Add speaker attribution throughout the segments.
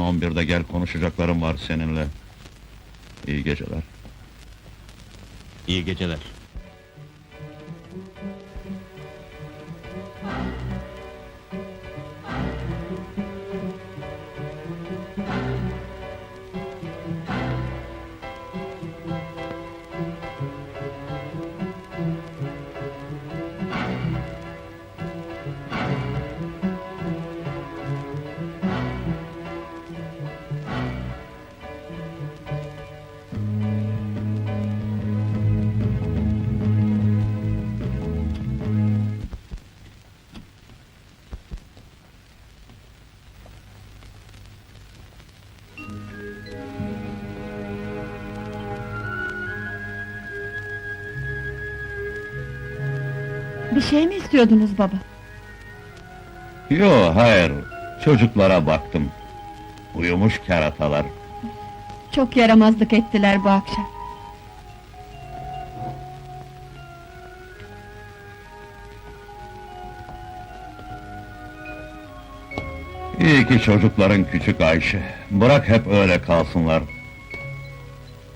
Speaker 1: 11'de gel konuşacaklarım var seninle. İyi geceler.
Speaker 2: İyi geceler.
Speaker 3: Bir şey mi istiyordunuz baba?
Speaker 1: Yo hayır, çocuklara baktım. Uyumuş keratalar.
Speaker 3: Çok yaramazlık ettiler bu akşam.
Speaker 1: İyi ki çocukların küçük Ayşe. Bırak hep öyle kalsınlar.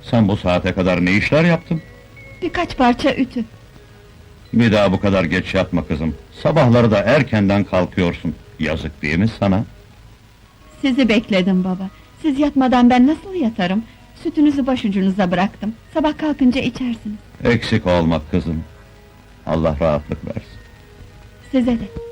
Speaker 1: Sen bu saate kadar ne işler yaptın?
Speaker 3: Birkaç parça ütü.
Speaker 1: Bir daha bu kadar geç yatma kızım. Sabahları da erkenden kalkıyorsun. Yazık değil mi sana?
Speaker 3: Sizi bekledim baba. Siz yatmadan ben nasıl yatarım? Sütünüzü başucunuza bıraktım. Sabah kalkınca içersiniz.
Speaker 1: Eksik olma kızım. Allah rahatlık versin.
Speaker 3: Size de.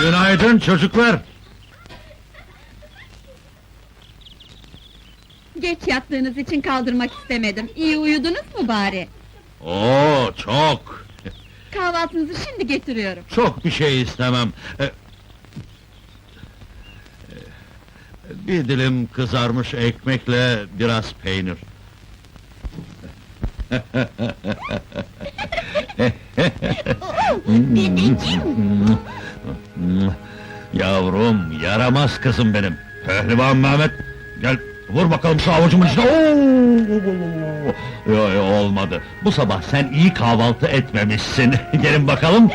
Speaker 1: Günaydın çocuklar.
Speaker 3: Geç yattığınız için kaldırmak istemedim. İyi uyudunuz mu bari?
Speaker 1: Oo çok.
Speaker 3: Kahvaltınızı şimdi getiriyorum.
Speaker 1: Çok bir şey istemem. Ee, e, Bir dilim kızarmış ekmekle biraz peynir. Yavrum, yaramaz kızım benim. Pehlivan Mehmet, gel vur bakalım şu avucumun içine. Oo! Yo, yo, olmadı. Bu sabah sen iyi kahvaltı etmemişsin. Gelin bakalım.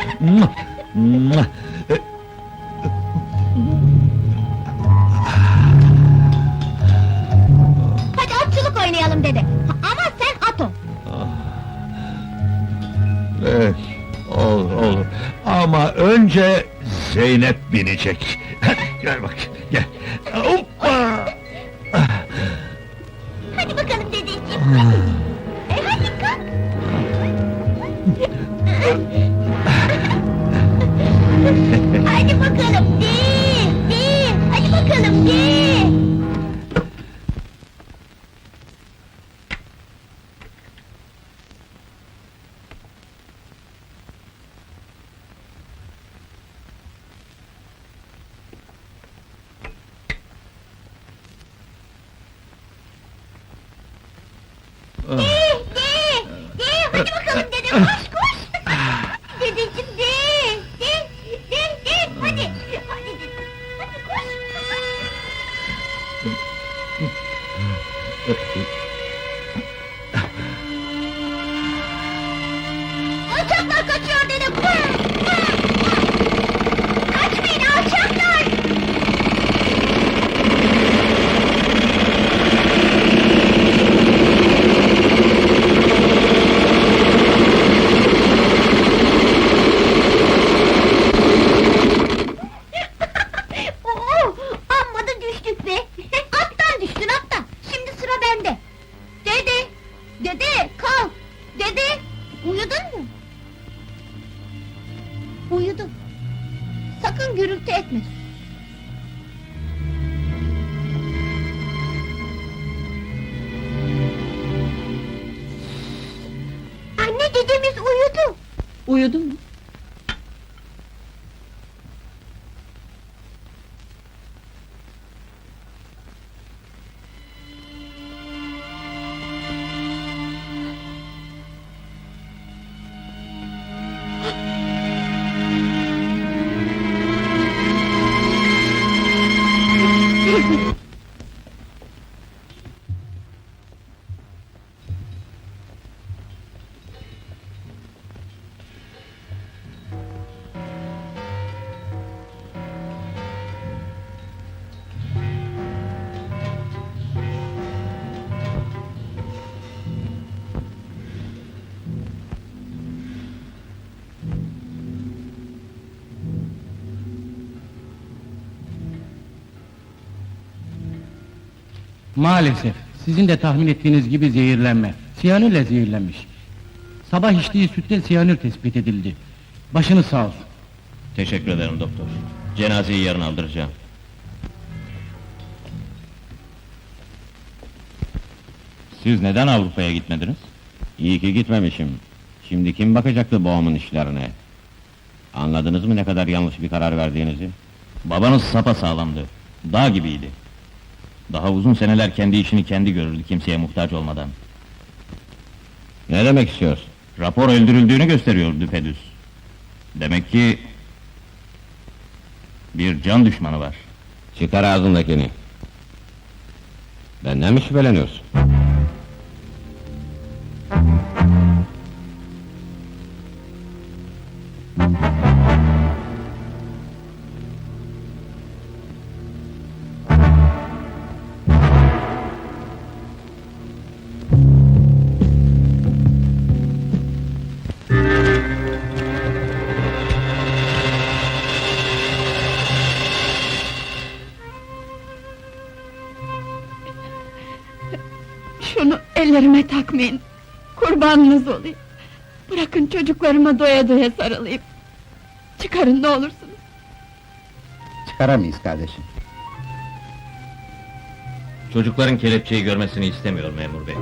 Speaker 4: Dede. Ha, Ama sen at ol.
Speaker 1: Eh, olur olur. Ama önce Zeynep binecek. Gel bak, gel. Hoppa!
Speaker 4: Hadi bakalım dedeciğim. Hadi. E hadi kalk. De, de, de, hadi bakalım dede, koş koş! Dedeciğim de, de, de, de, hadi! Hadi dede, hadi koş! Alçaklar kaçıyor dede! Vur, dedemiz uyudu.
Speaker 3: Uyudu mu?
Speaker 5: Maalesef, sizin de tahmin ettiğiniz gibi zehirlenme. Siyanürle zehirlenmiş. Sabah içtiği sütte siyanür tespit edildi. Başınız sağ olsun.
Speaker 2: Teşekkür ederim doktor. Cenazeyi yarın aldıracağım. Siz neden Avrupa'ya gitmediniz? İyi ki gitmemişim. Şimdi kim bakacaktı babamın işlerine? Anladınız mı ne kadar yanlış bir karar verdiğinizi? Babanız sapa sağlamdı. Dağ gibiydi. Daha uzun seneler kendi işini kendi görürdü kimseye muhtaç olmadan. Ne demek istiyorsun? Rapor öldürüldüğünü gösteriyor düpedüz. Demek ki... Bir can düşmanı var.
Speaker 6: Çıkar ağzındakini. Benden mi şüpheleniyorsun?
Speaker 3: Şunu ellerime takmayın. Kurbanınız olayım. Bırakın çocuklarıma doya doya sarılayım. Çıkarın ne olursunuz.
Speaker 5: Çıkaramayız kardeşim.
Speaker 2: Çocukların kelepçeyi görmesini istemiyor memur bey.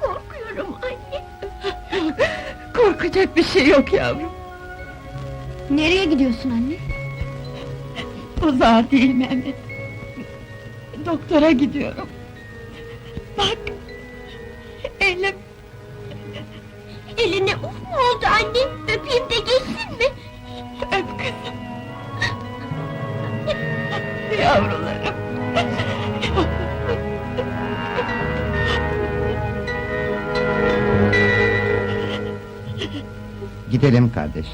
Speaker 4: Korkuyorum anne.
Speaker 3: Korkacak bir şey yok yavrum.
Speaker 4: Nereye gidiyorsun anne?
Speaker 3: Uzağa değil Mehmet. Doktora gidiyorum. Bak. Elim
Speaker 4: Eline uf mu oldu anne? Öpeyim de geçsin mi?
Speaker 3: öp kızım. Yavrularım.
Speaker 7: Gidelim kardeş.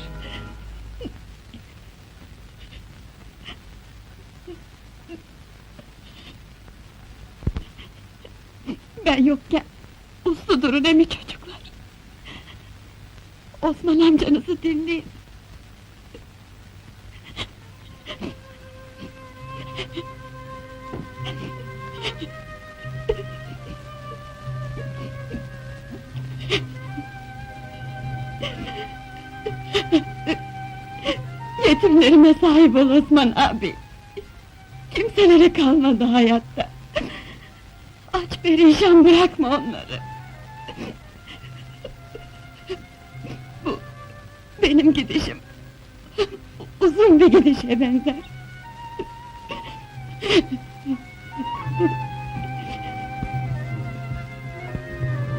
Speaker 3: Osman amcanızı dinleyin. Yetimlerime sahip ol Osman abi. Kimselere kalmadı hayatta. Aç perişan bırakma onları. Benim gidişim. Uzun bir gidişe benzer.